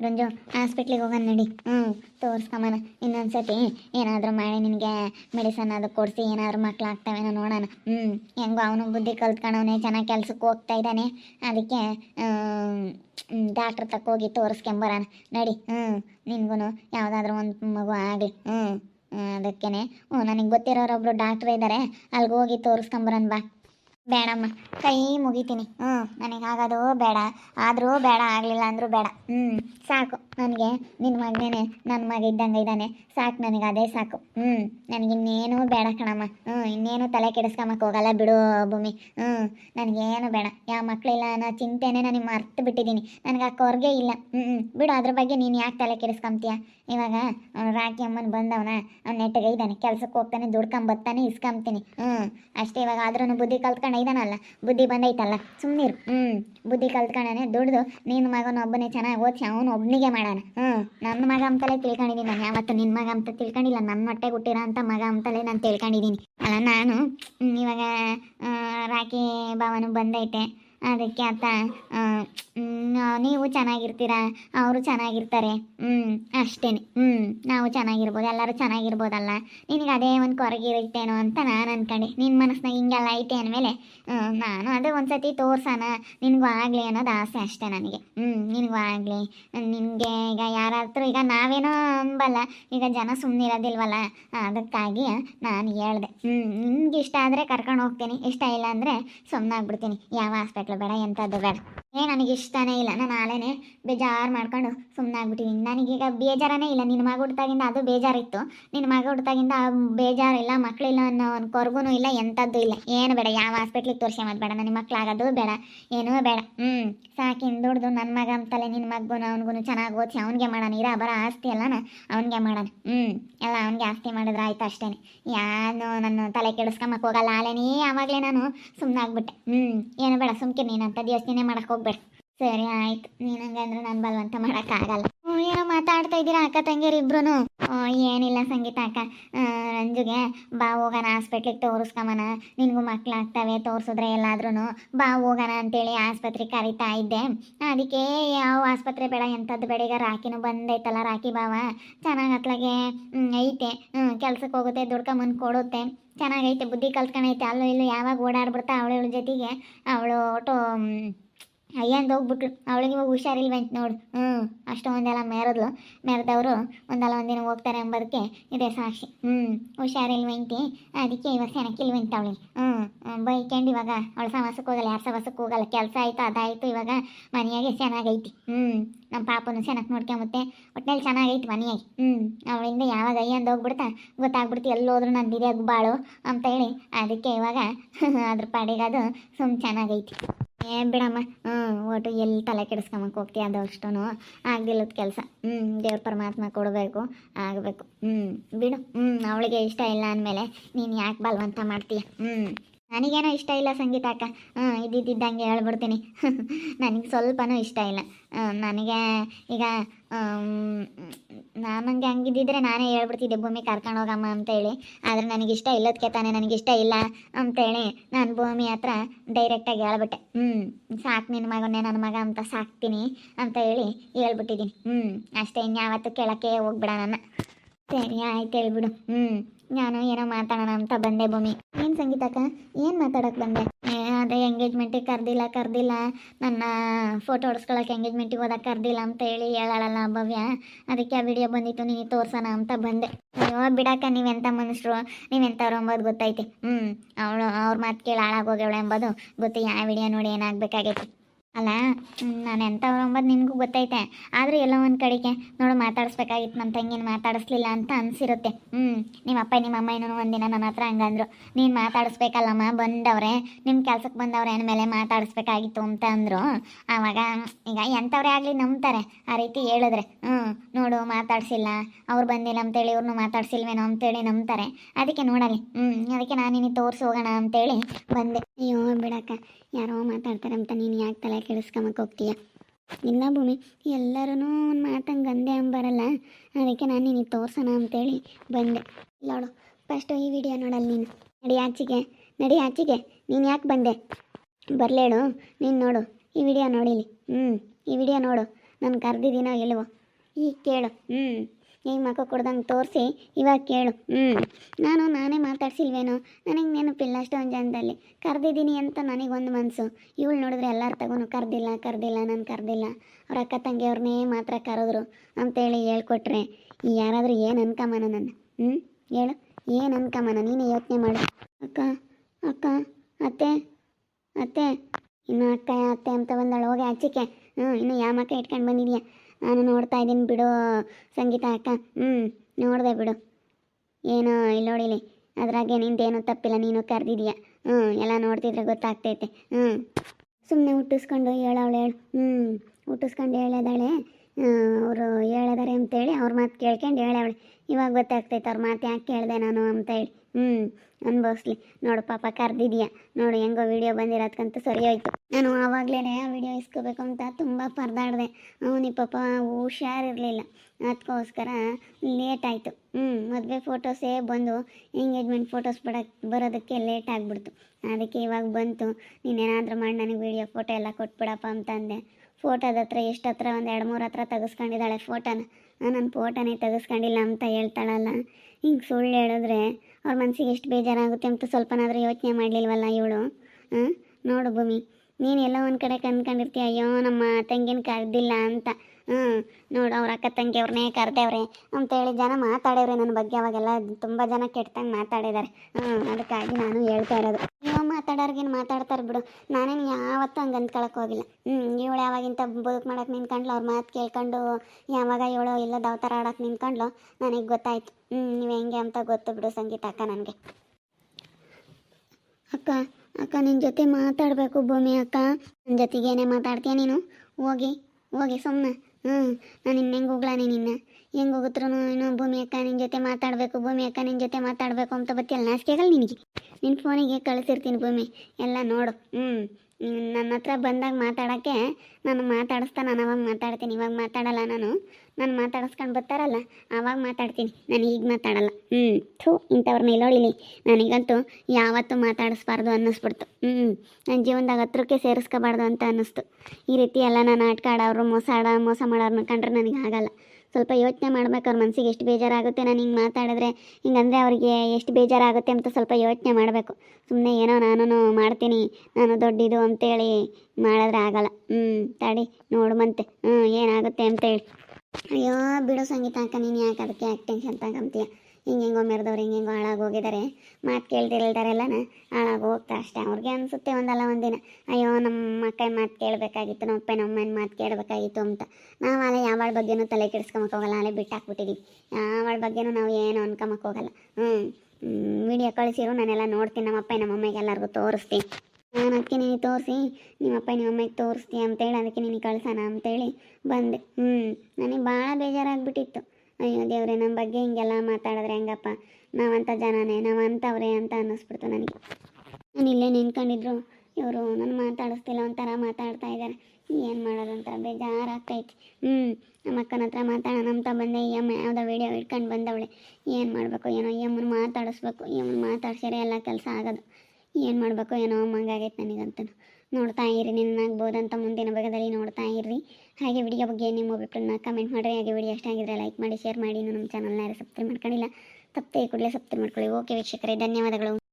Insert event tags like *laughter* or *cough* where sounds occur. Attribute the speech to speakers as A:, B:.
A: ರಂಜು ಹಾಸ್ಪಿಟ್ಲಿಗೆ ಹೋಗೋಣ ನಡಿ. ಹ್ಞೂ ತೋರಿಸ್ಕೊಂಬನ ಇನ್ನೊಂದ್ಸತಿ ಏನಾದರೂ ಮಾಡಿ ನಿನಗೆ ಮೆಡಿಸನ್ ಅದು ಕೊಡಿಸಿ, ಏನಾದರೂ ಮಕ್ಳು ಆಗ್ತಾವೇನೋ ನೋಡೋಣ. ಹ್ಞೂ ಹೆಂಗೋ ಅವನು ಬುದ್ಧಿ ಕಲ್ತ್ಕೊಂಡವನೇ, ಚೆನ್ನಾಗಿ ಕೆಲ್ಸಕ್ಕೆ ಹೋಗ್ತಾ ಇದ್ದಾನೆ. ಅದಕ್ಕೆ ಡಾಕ್ಟ್ರ್ ತಕ್ಕ ಹೋಗಿ ನಡಿ ಹ್ಞೂ ನಿನ್ಗೂ ಯಾವುದಾದ್ರೂ ಒಂದು ಮಗು ಆಗಲಿ. ಹ್ಞೂ ಅದಕ್ಕೇ ಹ್ಞೂ ನನಗೆ ಗೊತ್ತಿರೋರೊಬ್ರು ಡಾಕ್ಟ್ರ್ ಇದ್ದಾರೆ ಅಲ್ಲಿಗೆ ಹೋಗಿ ತೋರಿಸ್ಕೊಂಬರೋಣ ಬಾ. ಬೇಡಮ್ಮ. ಕೈ ಮುಗಿತೀನಿ. ಹ್ಞೂ ನನಗೆ ಆಗೋದು ಬೇಡ. ಆದರೂ ಬೇಡ, ಆಗಲಿಲ್ಲ ಅಂದರೂ ಬೇಡ. ಹ್ಞೂ ಸಾಕು. ನನಗೆ ನಿನ್ನ ಮಗನೇ ನನ್ನ ಮಗ ಇದ್ದಂಗೆ ಇದ್ದಾನೆ. ಸಾಕು ನನಗೆ, ಅದೇ ಸಾಕು. ಹ್ಞೂ ನನಗೆ ಇನ್ನೇನು ಬೇಡ ಕಣಮ್ಮ. ಹ್ಞೂ ಇನ್ನೇನು ತಲೆ ಕೆಡಿಸ್ಕೊಂಬಕ್ಕೆ ಹೋಗಲ್ಲ ಬಿಡು ಭೂಮಿ. ಹ್ಞೂ ನನಗೇನು ಬೇಡ. ಯಾವ ಮಕ್ಕಳಿಲ್ಲ ಅನ್ನೋ ಚಿಂತೆನೇ ನನಗೆ ಮರ್ತು ಬಿಟ್ಟಿದ್ದೀನಿ. ನನಗೆ ಆ ಕೊರ್ಗೆ ಇಲ್ಲ. ಹ್ಞೂ ಬಿಡು, ಅದ್ರ ಬಗ್ಗೆ ನೀನು ಯಾಕೆ ತಲೆ ಕೆಡಿಸ್ಕೊಂತೀಯ? ಇವಾಗ ಅವನು ರಾಕಿ ಅಮ್ಮನ ಬಂದವನ, ಅವ್ನು ನೆಟ್ಟಗೆ ಇದ್ದಾನೆ. ಕೆಲಸಕ್ಕೆ ಹೋಗ್ತಾನೆ, ದುಡ್ಕೊಂಬತ್ತಾನೆ ಇಸ್ಕೊಂತೀನಿ ಹ್ಞೂ ಅಷ್ಟೇ ಇವಾಗ ಆದ್ರೂ ಬುದ್ಧಿ ಕಲ್ತ್ಕೊಂಡು ಇದ್ದಾನಲ್ಲ ಬುದ್ಧಿ ಬಂದೈತಲ್ಲ ಸುಮ್ಮನಿರು ಹ್ಞೂ ಬುದ್ಧಿ ಕಲ್ತ್ಕೊಂಡಾನೆ ದುಡ್ದು ನಿನ್ನ ಮಗನ ಒಬ್ಬನೇ ಚೆನ್ನಾಗಿ ಓದಿಸಿ ಅವನು ಒಬ್ಬನಿಗೆ ಮಾಡೋಣ ಹ್ಞೂ ನನ್ನ ಮಗ ಅಂತಲೇ ತಿಳ್ಕೊಂಡಿದ್ದೀನಿ ನಾನು, ಯಾವತ್ತು ನಿನ್ನ ಮಗ ಅಂತ ತಿಳ್ಕೊಂಡಿಲ್ಲ ನನ್ನ ಹೊಟ್ಟೆಗೆ ಹುಟ್ಟಿರೋ ಅಂತ ಮಗ ಅಂತಲೇ ನಾನು ತಿಳ್ಕೊಂಡಿದ್ದೀನಿ. ಅಲ್ಲ, ನಾನು ಇವಾಗ ರಾಖಿ ಭಾವನು ಬಂದೈತೆ. ಅದಕ್ಕೆ ಆತ ನೀವು ಚೆನ್ನಾಗಿರ್ತೀರಾ? ಅವರು ಚೆನ್ನಾಗಿರ್ತಾರೆ. ಹ್ಞೂ ಅಷ್ಟೇ. ಹ್ಞೂ ನಾವು ಚೆನ್ನಾಗಿರ್ಬೋದು. ಎಲ್ಲರೂ ಚೆನ್ನಾಗಿರ್ಬೋದಲ್ಲ. ನಿನಗೆ ಅದೇ ಒಂದು ಕೊರಗಿರುತ್ತೇನೋ ಅಂತ ನಾನು ಅನ್ಕೊಂಡೆ. ನಿನ್ನ ಮನಸ್ಸಿನಾಗ ಹಿಂಗೆಲ್ಲ ಐತೆ ಅಂದಮೇಲೆ ನಾನು ಅದೇ ಒಂದು ಸತಿ ತೋರ್ಸೋಣ. ನಿನಗೂ ಆಗಲಿ ಅನ್ನೋದು ಆಸೆ ಅಷ್ಟೇ ನನಗೆ. ಹ್ಞೂ ನಿನಗೂ ಆಗಲಿ. ನಿನಗೆ ಈಗ ಯಾರಾದರೂ, ಈಗ ನಾವೇನೋ ಅಂಬಲ್ಲ. ಈಗ ಜನ ಸುಮ್ಮನಿರೋದಿಲ್ವಲ್ಲ ಅದಕ್ಕಾಗಿ ನಾನು ಹೇಳ್ದೆ. ಹ್ಞೂ ನಿಮ್ಗೆ ಇಷ್ಟ ಆದರೆ ಕರ್ಕೊಂಡು ಹೋಗ್ತೀನಿ. ಇಷ್ಟ ಇಲ್ಲ ಅಂದರೆ ಸುಮ್ಮನಾಗ್ಬಿಡ್ತೀನಿ ಯಾವ ಹಾಸ್ಪಿಟ್ಲು ಬೇಡ ಎಂಥದ್ದು ಬೇಡ. ಏ ನನಗೆ ಇಷ್ಟನೇ ಇಲ್ಲ. ನಾನು ನಾಳೆನೇ ಬೇಜಾರು ಮಾಡ್ಕೊಂಡು ಸುಮ್ಮನಾಗ್ಬಿಟ್ಟಿದ್ದೀನಿ ನನಗೀಗ ಬೇಜಾರನೇ ಇಲ್ಲ. ನಿನ್ನ ಮಗ ಹುಡ್ತಾಗಿಂದ ಅದು ಬೇಜಾರಿತ್ತು. ನಿನ್ನ ಮಗ ಹುಡ್ತಾಗಿಂದ ಬೇಜಾರು ಬೇಜಾರಿಲ್ಲ ಮಕ್ಕಳಿಲ್ಲ ಅನ್ನೋ ಒಂದು ಕೊರಗೂ ಇಲ್ಲ, ಎಂಥದ್ದು ಇಲ್ಲ. ಏನು ಬೇಡ. ಯಾವ ಹಾಸ್ಪಿಟ್ಲಿಗೆ ತೋರಿಸ್ಕೊಂಬದು ಬೇಡ. ನನ್ನ ಮಕ್ಕಳಾಗೋದು ಬೇಡ. ಏನೂ ಬೇಡ. ಹ್ಞೂ ಸಾಕಿನ ದುಡ್ದು ನನ್ನ ಮಗ ಅಂತಲೇ ನಿನ್ನ ಮಗನ ಅವ್ನಿಗೂ ಚೆನ್ನಾಗಿ ಓದಿಸಿ ಅವ್ನಿಗೆ ಮಾಡೋಣ ಇರ ಬರೋ ಆಸ್ತಿ ಎಲ್ಲನ ಅವನಿಗೆ ಮಾಡೋಣ ಹ್ಞೂ ಎಲ್ಲ ಅವನಿಗೆ ಆಸ್ತಿ ಮಾಡಿದ್ರೆ ಆಯ್ತು ಅಷ್ಟೇ ಯಾನು ನನ್ನ ತಲೆ ಕೆಡಿಸ್ಕೊಂಬಕ್ಕೆ ಹೋಗಲ್ಲ. ಆಲೇನೇ ಆವಾಗಲೇ ನಾನು ಸುಮ್ಮನಾಗ್ಬಿಟ್ಟೆ ಹ್ಞೂ ಏನು ಬೇಡ. ಸುಮ್ಕೆ. ನೀನು ಅಂಥದ್ದು ಯೋಚನೆ ಮಾಡಕ್ಕೆ ಹೋಗ್ಬೇಡ. ಸರಿ ಆಯ್ತು. ನೀನು ಹಂಗಂದ್ರೆ ನಾನು ಬಲವಂತ ಆಗಲ್ಲ. ಏನೋ ಮಾತಾಡ್ತಾ ಇದ್ದೀರಾ ಅಕ್ಕ ತಂಗಿಯರು ಇಬ್ರು ಏನಿಲ್ಲ ಸಂಗೀತ ಅಕ್ಕ. ರಂಜುಗೆ ಬಾ ಹೋಗೋಣ ಹಾಸ್ಪಿಟ್ಲಿಗೆ ತೋರಿಸ್ಕೊಂಬನ. ನಿನಗೂ ಮಕ್ಕಳಾಗ್ತವೆ ತೋರಿಸಿದ್ರೆ ಎಲ್ಲಾದ್ರೂ ಬಾ ಹೋಗೋಣ ಅಂತೇಳಿ ಆಸ್ಪತ್ರೆಗೆ ಕರಿತಾ ಇದ್ದೆ. ಅದಕ್ಕೆ ಯಾವ ಆಸ್ಪತ್ರೆ ಬೇಡ ಎಂಥದ್ದು ಬೇಡ. ಈಗ ರಾಕಿನೂ ಬಂದೈತಲ್ಲ ರಾಖಿ ಬಾವ. ಚೆನ್ನಾಗಿ ಅತ್ಲಾಗೆ ಹ್ಮ್, ಐತೆ. ಕೆಲ್ಸಕ್ಕೆ ಹೋಗುತ್ತೆ ದುಡ್ಕೊಂಬಂದು ಕೊಡುತ್ತೆ. ಚೆನ್ನಾಗೈತೆ ಬುದ್ಧಿ ಕಲ್ತ್ಕೊಂಡೈತೆ ಅಲ್ಲೂ ಇಲ್ಲೂ ಯಾವಾಗ ಓಡಾಡ್ಬಿಡ್ತಾ ಅವಳ ಜೊತೆಗೆ. ಅವಳು ಒಟ್ಟು ಅಯ್ಯಂದು ಹೋಗ್ಬಿಟ್ರು. ಅವಳಿಗೆ ಇವಾಗ ಹುಷಾರಿಲ್ವಂತ ನೋಡು. ಹ್ಞೂ ಅಷ್ಟೊಂದೆಲ್ಲ ಮೆರೆದ್ಲು. ಮೆರೆದವರು ಒಂದಲ್ಲ ಒಂದಿನ ಹೋಗ್ತಾರೆ ಎಂಬುದಕ್ಕೆ ಇದೇ ಸಾಕ್ಷಿ. ಹ್ಞೂ ಹುಷಾರಿಲ್ವಂತಿ ಅದಕ್ಕೆ ಇವಾಗ ಸೆನಕ್ಕಿಲ್ವಂತ ಅವಳಿಗೆ. ಹ್ಞೂ ಬೈಕೊಂಡು ಇವಾಗ. ಅವಳು ಸಮಸಕ್ಕೆ ಹೋಗಲ್ಲ, ಯಾರು ಸವಾಸಕ್ಕೆ ಹೋಗಲ್ಲ. ಕೆಲಸ ಆಯಿತು, ಅದಾಯಿತು ಇವಾಗ ಮನೆಯಾಗೆ ಚೆನ್ನಾಗೈತಿ. ಹ್ಞೂ ನಮ್ಮ ಪಾಪನು ಚೆನ್ನಾಗಿ ನೋಡ್ಕೊಂಬತ್ತೆ. ಒಟ್ಟಿನಲ್ಲಿ ಚೆನ್ನಾಗೈತಿ ಮನೆಯಾಗಿ. ಹ್ಞೂ ಅವಳಿಂದ ಯಾವಾಗ ಅಯ್ಯಂದು ಹೋಗ್ಬಿಡ್ತಾ? ಗೊತ್ತಾಗ್ಬಿಡ್ತು, ಎಲ್ಲೋದ್ರು ನನ್ನ ಹಿರಿಯಾಗ ಬಾಳು ಅಂತ ಹೇಳಿ. ಅದಕ್ಕೆ ಇವಾಗ *laughs* ಅದ್ರ ಪಾಡಿಗೆ ಅದು ಸುಮ್ಮ ಚೆನ್ನಾಗೈತಿ. ಏ, ಬಿಡಮ್ಮ. ಹ್ಞೂ ಒಟ್ಟು ಎಲ್ಲಿ ತಲೆ ಕೆಡಿಸ್ಕೊಂಬಕ್ಕೆ ಹೋಗ್ತೀಯ ಅದು ಅಷ್ಟೂ ಆಗ್ದಿಲ್ಲದ ಕೆಲಸ. ಹ್ಞೂ ದೇವ್ರ ಪರಮಾತ್ಮ ಕೊಡಬೇಕು, ಆಗಬೇಕು. ಹ್ಞೂ ಬಿಡು. ಹ್ಞೂ ಅವಳಿಗೆ ಇಷ್ಟ ಇಲ್ಲ ಅಂದಮೇಲೆ ನೀನು ಯಾಕೆ ಬಲವಂತ ಮಾಡ್ತೀಯ? ಹ್ಞೂ ನನಗೇನೋ ಇಷ್ಟ ಇಲ್ಲ ಸಂಗೀತ ಅಕ್ಕ. ಹ್ಞೂ ಇದ್ದಿದ್ದಂಗೆ ಹೇಳ್ಬಿಡ್ತೀನಿ. *laughs* ನನಗೆ ಸ್ವಲ್ಪನೂ ಇಷ್ಟ ಇಲ್ಲ. ನನಗೆ ಈಗ ನನಗೆ ಹಂಗಿದ್ದಿದ್ರೆ ನಾನೇ ಹೇಳ್ಬಿಡ್ತಿದ್ದೆ, ಭೂಮಿ ಕರ್ಕೊಂಡು ಹೋಗಮ್ಮ ಅಂತೇಳಿ ಆದರೆ ನನಗಿಷ್ಟ ಇಲ್ಲದಕ್ಕೆ ತಾನೇ, ನನಗಿಷ್ಟ ಇಲ್ಲ ಅಂತೇಳಿ ನಾನು ಭೂಮಿ ಹತ್ರ ಡೈರೆಕ್ಟಾಗಿ ಹೇಳ್ಬಿಟ್ಟೆ. ಹ್ಞೂ ಸಾಕು ನಿನ್ನ ಮಗನೇ ನನ್ನ ಮಗ ಅಂತ ಸಾಕ್ತೀನಿ ಅಂತ ಹೇಳಿ ಹೇಳ್ಬಿಟ್ಟಿದ್ದೀನಿ. ಹ್ಞೂ ಅಷ್ಟೇ, ಇನ್ಯಾವತ್ತು ಕೆಳಕ್ಕೆ ಹೋಗ್ಬಿಡ ನನ್ನ. ಸರಿ, ಆಯ್ತು ಹೇಳ್ಬಿಡು. ಹ್ಞೂ ನಾನು ಏನೋ ಮಾತಾಡೋಣ ಅಂತ ಬಂದೆ ಭೂಮಿ. ಏನು ಸಂಗೀತಕ್ಕ ಏನು ಮಾತಾಡೋಕೆ ಬಂದೆ? ಅದೇ ಎಂಗೇಜ್ಮೆಂಟಿಗೆ ಕರ್ದಿಲ್ಲ ಕರ್ದಿಲ್ಲ. ನನ್ನ ಫೋಟೋ ಹೊಡ್ಸ್ಕೊಳಕ್ಕೆ ಎಂಗೇಜ್ಮೆಂಟಿಗೆ ಹೋದಾಗ ಕರ್ದಿಲ್ಲ ಅಂತ ಹೇಳಿ ಹೇಳಲ್ಲ ಭವ್ಯ. ಅದಕ್ಕೆ ಆ ವಿಡಿಯೋ ಬಂದಿತ್ತು ನೀನು ತೋರ್ಸೋಣ ಅಂತ ಬಂದೆ. ಅಯ್ಯೋ, ಬಿಡಕ್ಕ ನೀವೆಂಥ ಮನುಷ್ಯರು ನೀವೆಂಥವ್ರು ಎಂಬುದು ಗೊತ್ತೈತಿ. ಹ್ಞೂ ಅವಳು ಅವ್ರ ಮಾತು ಕೇಳಿ ಹಾಳಾಗೋಗ್ಯವಳು ಎಂಬುದು ಗೊತ್ತು. ಆ ವಿಡಿಯೋ ನೋಡಿ ಏನಾಗಬೇಕಾಗೈತಿ. ಅಲ್ಲ ನಾನು ಎಂಥವ್ರು ಅಂಬೋದು ನಿನಗೂ ಗೊತ್ತೈತೆ. ಆದರೆ ಎಲ್ಲೋ ಒಂದು ಕಡೆಗೆ, ನೋಡು, ಮಾತಾಡಿಸ್ಬೇಕಾಗಿತ್ತು ನಮ್ಮ ತಂಗಿನ ಮಾತಾಡಿಸ್ಲಿಲ್ಲ ಅಂತ ಅನಿಸಿರುತ್ತೆ. ಹ್ಞೂ ನಿಮ್ಮ ಅಪ್ಪ ನಿಮ್ಮ ಅಮ್ಮ ಏನೋ ಒಂದಿನ ನನ್ನ ಹತ್ರ ಹಂಗಂದ್ರು, ನೀನು ಮಾತಾಡಿಸ್ಬೇಕಲ್ಲಮ್ಮ, ಬಂದವ್ರೆ ನಿಮ್ಮ ಕೆಲಸಕ್ಕೆ ಬಂದವ್ರೆ ಅಂದಮೇಲೆ ಮಾತಾಡಿಸ್ಬೇಕಾಗಿತ್ತು ಅಂತ ಅಂದರು. ಆವಾಗ ಈಗ ಎಂಥವ್ರೇ ಆಗಲಿ ನಂಬ್ತಾರೆ, ಆ ರೀತಿ ಹೇಳಿದ್ರೆ. ಹ್ಞೂ ನೋಡು, ಮಾತಾಡಿಸಿಲ್ಲ, ಅವ್ರು ಬಂದಿಲ್ಲ ಅಂತೇಳಿ ಇವ್ರನ್ನೂ ಮಾತಾಡಿಸಿಲ್ವೇನೋ ಅಂತೇಳಿ ನಂಬ್ತಾರೆ. ಅದಕ್ಕೆ ನೋಡಲಿ ಹ್ಞೂ ಅದಕ್ಕೆ ನಾನು ನಿನಗೆ ತೋರಿಸಿ ಹೋಗೋಣ ಅಂತೇಳಿ ಬಂದೆ. ಅಯ್ಯೋ, ಬಿಡಕ್ಕ, ಯಾರೋ ಮಾತಾಡ್ತಾರೆ ಅಂತ ನೀನು ಯಾಕೆ ತಲೆ ಕೆಡಿಸ್ಕೊಂಬಕ್ಕೆ ಹೋಗ್ತೀಯ? ಇಲ್ಲ ಭೂಮಿ ಎಲ್ಲರೂ ಒಂದು ಮಾತಂಗೆ ಗಂದೆ ಅಂಬರಲ್ಲ ಅದಕ್ಕೆ ನಾನು ನಿನಗೆ ತೋರ್ಸೋಣ ಅಂತೇಳಿ ಬಂದೆ. ನೋಡು ಫಸ್ಟು ಈ ವಿಡಿಯೋ ನೋಡಲ್ಲ ನೀನು. ನಡಿ ಆಚೆಗೆ ನಡಿ ಆಚೆಗೆ. ನೀನು ಯಾಕೆ ಬಂದೆ? ಬರಲೇಳು ನೀನು ನೋಡು, ಈ ವಿಡಿಯೋ ನೋಡಿಲಿ. ಹ್ಞೂ ಈ ವಿಡಿಯೋ ನೋಡು. ನಾನು ಕರೆದಿದ್ದೀನೋ ಇಲ್ವೋ? ಈ ಕೇಳು. ಹ್ಞೂ ಈಗ ಮಕ್ಕ ಕೊಡ್ದಂಗೆ ತೋರಿಸಿ, ಇವಾಗ ಕೇಳು. ಹ್ಞೂ ನಾನು ನಾನೇ ಮಾತಾಡ್ಸಿಲ್ವೇನೋ? ನನಗೆ ನೆನಪಿಲ್ಲ ಅಷ್ಟೊಂದು ಜನದಲ್ಲಿ. ಕರೆದಿದ್ದೀನಿ ಅಂತ ನನಗೊಂದು ಮನಸ್ಸು ಇವಳು ನೋಡಿದ್ರೆ ಎಲ್ಲರ ತಗೊಂಡು ಕರೆದಿಲ್ಲ ಕರೆದಿಲ್ಲ, ನಾನು ಕರೆದಿಲ್ಲ. ಅವ್ರ ಅಕ್ಕ ತಂಗಿಯವ್ರನ್ನೇ ಮಾತ್ರ ಕರೆದ್ರು ಅಂತೇಳಿ ಹೇಳ್ಕೊಟ್ರೆ ಯಾರಾದರೂ ಏನು ಅನ್ಕಮನ ನನ್ನ? ಹ್ಞೂ ಹೇಳು. ಏನು ಅನ್ಕಮನ? ನೀನೇ ಯೋಚನೆ ಮಾಡು. ಅಕ್ಕ ಅಕ್ಕ, ಅತ್ತೆ ಅತ್ತೆ. ಇನ್ನು ಅಕ್ಕ, ಅತ್ತೆ ಅಂತ ಬಂದಳು ಹೋಗಿ ಆಚೆಗೆ ಹ್ಞೂ ಇನ್ನು ಯಾವ ಮಕ್ಕ ಇಟ್ಕೊಂಡು ಬಂದಿದ್ಯಾ? ನಾನು ನೋಡ್ತಾ ಇದ್ದೀನಿ ಬಿಡು, ಸಂಗೀತ ಅಕ್ಕ. ಹ್ಞೂ ನೋಡಿದೆ ಬಿಡು. ಏನೋ ಇಲ್ಲಿ ನೋಡಿಲಿ ಅದ್ರಾಗೆ ನಿಂದೇನು ತಪ್ಪಿಲ್ಲ, ನೀನು ಕರೆದಿದ್ಯಾ. ಹ್ಞೂ ಎಲ್ಲ ನೋಡ್ತಿದ್ರೆ ಗೊತ್ತಾಗ್ತೈತೆ. ಹ್ಞೂ ಸುಮ್ಮನೆ ಹುಟ್ಟಿಸ್ಕೊಂಡು ಹೇಳವಳು ಹೇಳು. ಹ್ಞೂ ಹುಟ್ಟಿಸ್ಕೊಂಡು ಹೇಳಿದಾಳೆ. ಅವರು ಹೇಳಿದಾರೆ ಅಂತೇಳಿ ಅವ್ರ ಮಾತು ಕೇಳ್ಕೊಂಡು ಹೇಳವಳೆ ಇವಾಗ ಗೊತ್ತಾಗ್ತೈತೆ ಅವ್ರ ಮಾತು ಯಾಕೆ ಕೇಳಿದೆ ನಾನು ಅಂತ ಹೇಳಿ. ಹ್ಞೂ ಅನ್ಭವಿಸ್ಲಿ. ನೋಡು ಪಾಪ ಕರೆದಿದ್ಯಾ. ನೋಡು ಹೆಂಗೋ ವಿಡಿಯೋ ಬಂದಿರೋದ್ಕಂತ ಸರಿ ಹೋಯ್ತು. ನಾನು ಆವಾಗಲೇ ಆ ವಿಡಿಯೋ ಇಸ್ಕೋಬೇಕು ಅಂತ ತುಂಬ ಪರದಾಡಿದೆ. ಅವನಿ ಪಾಪ ಹುಷಾರಿರಲಿಲ್ಲ. ಅದಕ್ಕೋಸ್ಕರ ಲೇಟ್ ಆಯಿತು. ಹ್ಞೂ ಮದುವೆ ಫೋಟೋಸೇ ಬಂದು ಎಂಗೇಜ್ಮೆಂಟ್ ಫೋಟೋಸ್ ಬಿಡೋಕ್ಕೆ ಬರೋದಕ್ಕೆ ಲೇಟ್ ಆಗಿಬಿಡ್ತು. ಅದಕ್ಕೆ ಇವಾಗ ಬಂತು. ನೀನೇನಾದರೂ ಮಾಡಿ, ನನಗೆ ವಿಡಿಯೋ ಫೋಟೋ ಎಲ್ಲ ಕೊಟ್ಬಿಡಪ್ಪ ಅಂತ ಅಂದೆ ಫೋಟೋದ ಹತ್ರ, ಎಷ್ಟು ಹತ್ರ, ಒಂದು ಎರಡು ಮೂರು ಹತ್ರ ತೆಗೆಸ್ಕೊಂಡಿದ್ದಾಳೆ ಫೋಟೋನ ನನ್ನ ಫೋಟೋನೇ ತೆಗೆಸ್ಕೊಂಡಿಲ್ಲ ಅಂತ ಹೇಳ್ತಾಳಲ್ಲ. ಹಿಂಗೆ ಸುಳ್ಳು ಹೇಳಿದ್ರೆ ಅವ್ರ ಮನಸ್ಸಿಗೆ ಎಷ್ಟು ಬೇಜಾರಾಗುತ್ತೆ ಅಂತ ಸ್ವಲ್ಪನಾದರೂ ಯೋಚನೆ ಮಾಡಲಿಲ್ವಲ್ಲ ಇವಳು? ನೋಡು ಭೂಮಿ ನೀನೆಲ್ಲ ಒಂದು ಕಡೆ ಕಂದ್ಕೊಂಡಿರ್ತೀಯ ಅಯ್ಯೋ ನಮ್ಮ ತಂಗಿನ ಕರೆದಿಲ್ಲ ಅಂತ. ಹ್ಞೂ ನೋಡು ಅವ್ರ ಅಕ್ಕ ತಂಗಿ ಅವ್ರನ್ನೇ ಕರೆದೇವ್ರೆ ಅಂತೇಳಿ ಜನ ಮಾತಾಡೇವ್ರೆ ನನ್ನ ಬಗ್ಗೆ, ಅವಾಗೆಲ್ಲ ತುಂಬ ಜನ ಕೆಟ್ಟಂಗೆ ಮಾತಾಡಿದ್ದಾರೆ ಹ್ಞೂ ಅದಕ್ಕಾಗಿ ನಾನು ಹೇಳ್ತಾ ಇರೋದು. ನೀವು ಮಾತಾಡೋರ್ಗೇನು ಮಾತಾಡ್ತಾರೆ ಬಿಡು. ನಾನೇನು ಯಾವತ್ತೂ ಹಂಗೆ ಅಂದ್ಕೊಳಕ್ಕೆ ಹೋಗಿಲ್ಲ. ಹ್ಞೂ ಇವಳು ಯಾವಾಗಿಂತ ಬದುಕು ಮಾಡೋಕೆ ನಿಂತ್ಕೊಂಡ್ಲು ಅವ್ರ ಮಾತು ಕೇಳ್ಕೊಂಡು ಯಾವಾಗ ಇವಳು ಇಲ್ಲ ಅವತಾರ ಆಡೋಕೆ ನಿಂತ್ಕೊಂಡ್ಲು ನನಗೆ ಗೊತ್ತಾಯ್ತು. ಹ್ಞೂ ನೀವು ಹೆಂಗೆ ಅಂತ ಗೊತ್ತು ಬಿಡು ಸಂಗೀತ ಅಕ್ಕ ನನಗೆ. ಅಕ್ಕ ಅಕ್ಕ ನಿನ್ನ ಜೊತೆ ಮಾತಾಡಬೇಕು ಭೂಮಿ ಅಕ್ಕ. ನನ್ನ ಜೊತೆಗೇನೆ ಮಾತಾಡ್ತೀಯ ನೀನು? ಹೋಗಿ ಹೋಗಿ ಸುಮ್ಮನೆ ಹ್ಞೂ ನಾನು ಇನ್ನು ಹೆಂಗೆ ಹೋಗ್ಲಾ ನಿನ್ನ? ಹೆಂಗೆ ಹೋಗುತ್ತರು ನೀನು ಭೂಮಿ ಅಕ್ಕ ನಿನ್ನ ಜೊತೆ ಮಾತಾಡಬೇಕು, ಭೂಮಿ ಅಕ್ಕ ನಿನ್ನ ಜೊತೆ ಮಾತಾಡಬೇಕು ಅಂತ ಬತ್ತಿಯಲ್ಲ ನಾಚಿಕೆಗಲ್ಲ ನಿನಗೆ. ನಿನ್ನ ಫೋನಿಗೆ ಕಳಿಸಿರ್ತೀನಿ ಭೂಮಿ, ಎಲ್ಲ ನೋಡು. ಹ್ಞೂ ನನ್ನ ಹತ್ರ ಬಂದಾಗ ಮಾತಾಡೋಕ್ಕೆ ನಾನು ಮಾತಾಡಿಸ್ತಾ ನಾನು ಅವಾಗ ಮಾತಾಡ್ತೀನಿ, ಇವಾಗ ಮಾತಾಡಲ್ಲ ನಾನು. ನಾನು ಮಾತಾಡಿಸ್ಕೊಂಡು ಬರ್ತಾರಲ್ಲ ಆವಾಗ ಮಾತಾಡ್ತೀನಿ. ನಾನು ಈಗ ಮಾತಾಡಲ್ಲ. ಹ್ಞೂ ಥೂ ಇಂಥವ್ರನ್ನ ಇಲ್ಲೋಡಿಲಿ ನನಗಂತೂ ಯಾವತ್ತೂ ಮಾತಾಡಿಸ್ಬಾರ್ದು ಅನ್ನಿಸ್ಬಿಡ್ತು. ಹ್ಞೂ ನನ್ನ ಜೀವನದಾಗ ಹತ್ರಕ್ಕೆ ಸೇರಿಸ್ಕೋಬಾರ್ದು ಅಂತ ಅನ್ನಿಸ್ತು. ಈ ರೀತಿ ಎಲ್ಲ ನಾನು ಆಟಕಾಡೋರು, ಮೋಸ ಆಡೋ, ಮೋಸ ಮಾಡೋರ್ನ ಕಂಡ್ರೆ ನನಗೆ ಆಗಲ್ಲ. ಸ್ವಲ್ಪ ಯೋಚನೆ ಮಾಡ್ಬೇಕು ಅವ್ರ ಮನಸ್ಸಿಗೆ ಎಷ್ಟು ಬೇಜಾರಾಗುತ್ತೆ. ನಾನು ಹಿಂಗೆ ಮಾತಾಡಿದ್ರೆ ಹಿಂಗಂದರೆ ಅವರಿಗೆ ಎಷ್ಟು ಬೇಜಾರಾಗುತ್ತೆ ಅಂತ ಸ್ವಲ್ಪ ಯೋಚನೆ ಮಾಡಬೇಕು. ಸುಮ್ಮನೆ ಏನೋ ನಾನು ಮಾಡ್ತೀನಿ, ನಾನು ದೊಡ್ಡಿದು ಅಂತೇಳಿ ಮಾಡಿದ್ರೆ ಆಗಲ್ಲ. ಹ್ಞೂ ತಡಿ, ನೋಡುಮಂತೆ. ಹ್ಞೂ ಏನಾಗುತ್ತೆ ಅಂತೇಳಿ. ಅಯ್ಯೋ, ಬಿಡು ಸಂಗೀತ ಅಕ್ಕ, ನೀನು ಯಾಕೆ ಅದಕ್ಕೆ ಯಾಕೆ ಟೆನ್ಷನ್ ತಗೊಂತೀಯ? ಹಿಂಗೆ ಹೆಂಗೋ ಮೆರೆದವ್ರು ಹಿಂಗೆ ಹಾಳಾಗೋಗಿದ್ದಾರೆ ಮಾತು ಕೇಳ್ತಿರಲ್ದಾರೆಲ್ಲನ ಹಾಳಾಗಿ ಹೋಗ್ತಾ ಅಷ್ಟೇ. ಅವ್ರಿಗೆ ಅನಿಸುತ್ತೆ ಒಂದಲ್ಲ ಒಂದಿನ, ಅಯ್ಯೋ, ನಮ್ಮ ಅಕ್ಕ ಮಾತು ಕೇಳಬೇಕಾಗಿತ್ತು, ನಮ್ಮ ಅಪ್ಪ ನಮ್ಮನ ಮಾತು ಕೇಳಬೇಕಾಗಿತ್ತು ಅಂತ. ನಾವು ಅಲ್ಲೇ ಯಾವಳ ಬಗ್ಗೆನೂ ತಲೆ ಕೆಡಿಸ್ಕೊಂಬಕ್ಕೆ ಹೋಗಲ್ಲ ಅಲ್ಲೇ ಬಿಟ್ಟು ಯಾವಾಳ ಬಗ್ಗೆನೂ ನಾವು ಏನು ಅನ್ಕೊಂಬಕ್ಕೆ ಹೋಗಲ್ಲ. ಹ್ಞೂ ವಿಡಿಯೋ ಕಳಿಸಿರು, ನಾನೆಲ್ಲ ನೋಡ್ತೀನಿ ನಮ್ಮ ಅಪ್ಪ, ನಮ್ಮ ಅಮ್ಮಗೆ ಎಲ್ಲರಿಗೂ ತೋರಿಸ್ತೀನಿ. ನಾನು ಅದಕ್ಕೆ ನೀನು ತೋರಿಸಿ ನಿಮ್ಮಪ್ಪ ನಿಮ್ಮ ಅಮ್ಮಗೆ ತೋರಿಸ್ತೀಯ ಅಂತೇಳಿ, ಅದಕ್ಕೆ ನೀನು ಕಳ್ಸೋಣ ಅಂತೇಳಿ ಬಂದೆ. ಹ್ಞೂ ನನಗೆ ಭಾಳ ಬೇಜಾರಾಗ್ಬಿಟ್ಟಿತ್ತು. ಅಯ್ಯೋ ದೇವ್ರೆ ನಮ್ಮ ಬಗ್ಗೆ ಹಿಂಗೆಲ್ಲ ಮಾತಾಡಿದ್ರೆ ಹೆಂಗಪ್ಪ? ನಾವಂಥ ಜನನೇ ನಾವಂಥವ್ರೆ ಅಂತ ಅನ್ನಿಸ್ಬಿಡ್ತು ನನಗೆ. ನಾನು ಇಲ್ಲೇ ನಿಂತ್ಕೊಂಡಿದ್ರು, ಇವರು ನನ್ನ ಮಾತಾಡಿಸ್ತಿಲ್ಲ ಒಂಥರ ಮಾತಾಡ್ತಾ ಇದ್ದಾರೆ ಏನು ಮಾಡೋದು ಅಂತ ಬೇಜಾರಾಗ್ತೈತಿ. ಹ್ಞೂ ನಮ್ಮ ಅಕ್ಕನ ಹತ್ರ ಮಾತಾಡೋಣ ಅಂತ ಬಂದೆ. ಈ ಅಮ್ಮ ಯಾವುದೋ ವೀಡಿಯೋ ಇಟ್ಕೊಂಡು ಬಂದವಳೆ. ಏನು ಮಾಡಬೇಕು ಏನೋ, ಈ ಅಮ್ಮನ ಮಾತಾಡಿಸ್ಬೇಕು, ಈ ಅಮ್ಮನ ಎಲ್ಲ ಕೆಲಸ ಆಗೋದು. ಏನು ಮಾಡಬೇಕು ಏನೋ ಮಂಗಾಗೈತೆ ನನಗಂತೂ. ನೋಡ್ತಾ ಇರಿ ನಿನ್ನಾಗ್ಬೋದಂತ ಮುಂದಿನ ಭಾಗದಲ್ಲಿ ನೋಡ್ತಾ ಇರ್ರಿ ಹಾಗೆ ವಿಡಿಯೋ ಬಗ್ಗೆ ನಿಮ್ಮ ಅಭಿಪ್ರಾಯನ ಕಮೆಂಟ್ ಮಾಡಿರಿ. ಹಾಗೆ ವಿಡಿಯೋ ಇಷ್ಟ ಆಗಿದ್ರೆ ಲೈಕ್ ಮಾಡಿ ಶೇರ್ ಮಾಡಿ. ನಮ್ಮ ಚಾನಲ್ನ ಯಾರು ಸಬ್ಸ್ಕ್ರೈಬ್ ಮಾಡ್ಕೊಂಡಿಲ್ಲ ತಪ್ಪೇ ಕೂಡಲೇ ಸಬ್ಸ್ಕ್ರೈಬ್ ಮಾಡ್ಕೊಳ್ಳಿ. ಓಕೆ ವೀಕ್ಷಕರೇ, ಧನ್ಯವಾದಗಳು.